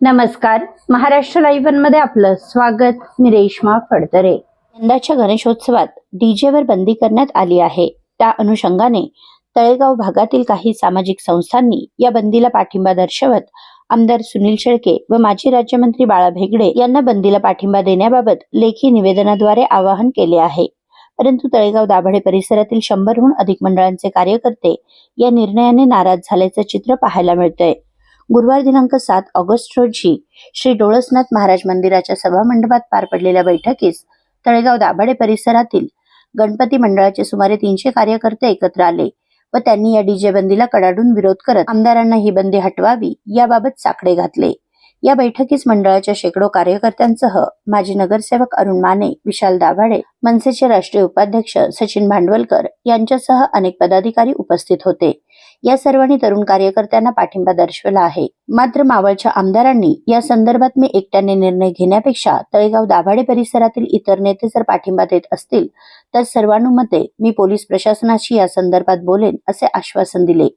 नमस्कार. महाराष्ट्र लाईव्हमध्ये आपलं स्वागत. मी रेश्मा फडतरे. यंदाच्या गणेशोत्सवात डीजेवर बंदी करण्यात आली आहे. त्या अनुषंगाने तळेगाव भागातील काही सामाजिक संस्थांनी या बंदीला पाठिंबा दर्शवत आमदार सुनील शेळके व माजी राज्यमंत्री बाळा भेगडे यांना बंदीला पाठिंबा देण्याबाबत लेखी निवेदनाद्वारे आवाहन केले आहे. परंतु तळेगाव दाभाडे परिसरातील शंभरहून अधिक मंडळांचे कार्यकर्ते या निर्णयाने नाराज झाल्याचं चित्र पाहायला मिळतंय. गुरुवार दिनांक सात ऑगस्ट रोजी श्री डोळसनाथ महाराज मंदिराच्या सभामंडपात पार पडलेल्या बैठकीस तळेगाव दाभाडे परिसरातील गणपती मंडळाचे सुमारे तीनशे कार्यकर्ते एकत्र आले व त्यांनी या डीजे बंदीला कडाडून विरोध करत आमदारांना ही बंदी हटवावी याबाबत साकडे घातले. या बैठकीस मंडळाच्या शेकडो कार्यकर्त्यांसह माजी नगरसेवक अरुण माने विशाल दाभाडे मनसेचे राष्ट्रीय उपाध्यक्ष सचिन भांडवलकर यांच्यासह अनेक पदाधिकारी उपस्थित होते. या सर्वांनी तरुण कार्यकर्त्यांना पाठिंबा दर्शवला आहे. मात्र मावळच्या आमदारांनी या संदर्भात मी एकट्याने निर्णय घेण्यापेक्षा तळेगाव दाभाडे परिसरातील इतर नेते जर पाठिंबा देत असतील तर सर्वानुमते मी पोलीस प्रशासनाशी या संदर्भात बोलेन असे आश्वासन दिले.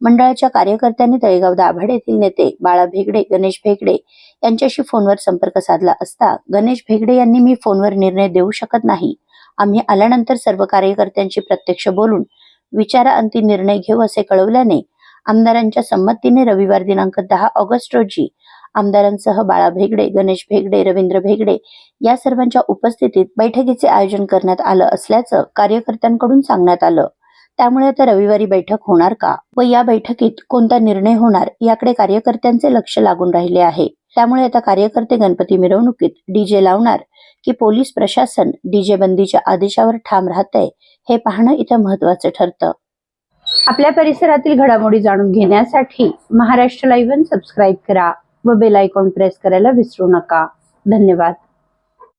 मंडळाच्या कार्यकर्त्यांनी तळेगाव दाभाड येथील नेते बाळा भेगडे गणेश भेगडे यांच्याशी फोनवर संपर्क साधला असता गणेश भेगडे यांनी मी फोनवर निर्णय देऊ शकत नाही. आम्ही आल्यानंतर सर्व कार्यकर्त्यांशी प्रत्यक्ष बोलून विचाराअंती निर्णय घेऊ असे कळवल्याने आमदारांच्या संमतीने रविवार दिनांक दहा ऑगस्ट रोजी आमदारांसह बाळा भेगडे गणेश भेगडे रवींद्र भेगडे या सर्वांच्या उपस्थितीत बैठकीचे आयोजन करण्यात आलं असल्याचं कार्यकर्त्यांकडून सांगण्यात आलं. त्यामुळे आता रविवारी बैठक होणार का? व या बैठकीत कोणता निर्णय होणार? याकडे कार्यकर्त्यांचे लक्ष लागून राहिले आहे. त्यामुळे आता कार्यकर्ते गणपती मिरवणुकीत डीजे लावणार की पोलीस प्रशासन डीजे बंदीच्या आदेशावर ठाम राहतंय हे पाहणं इथं महत्वाचं ठरतं. आपल्या परिसरातील घडामोडी जाणून घेण्यासाठी महाराष्ट्र लाईव्ह सबस्क्राईब करा व बेल आयकॉन प्रेस करायला विसरू नका. धन्यवाद.